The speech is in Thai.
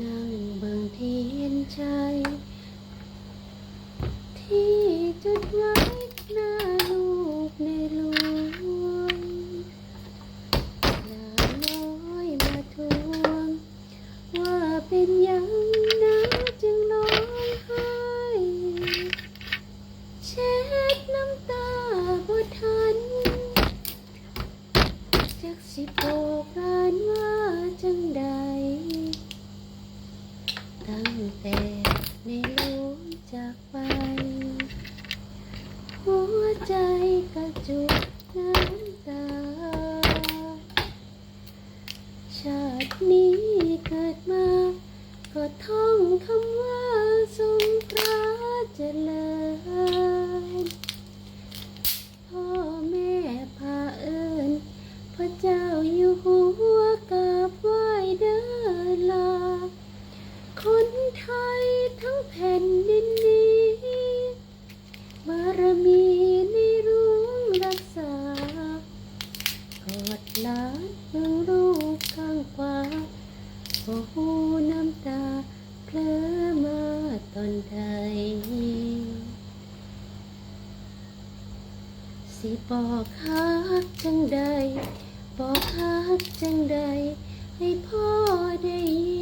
นั่งเบิ่งเทียนชัยที่จุดไว้หน้าลูกในหลวงหลานน้อยมาทวง ว่าเป็นยังนะจึงร้องไห้เช็ดน้ำตาบ่ทันจักสิบอกลานว่าจังใด ตั้ง แต่ไม่รู้จากไป หัวใจกระจุกน้ำตา ชาตินี้เกิดมา ก็ท่องคำว่าทร คนไทยทั้งแผ่นดินนี้ บารมีในหลวงรักษากอดลานเมืองลูกข้างขวาโอ้โหน้ำตาเพลอมาตอนใดสิบอกฮักจังใดบอกฮักจังใดให้พ่อได้ยิน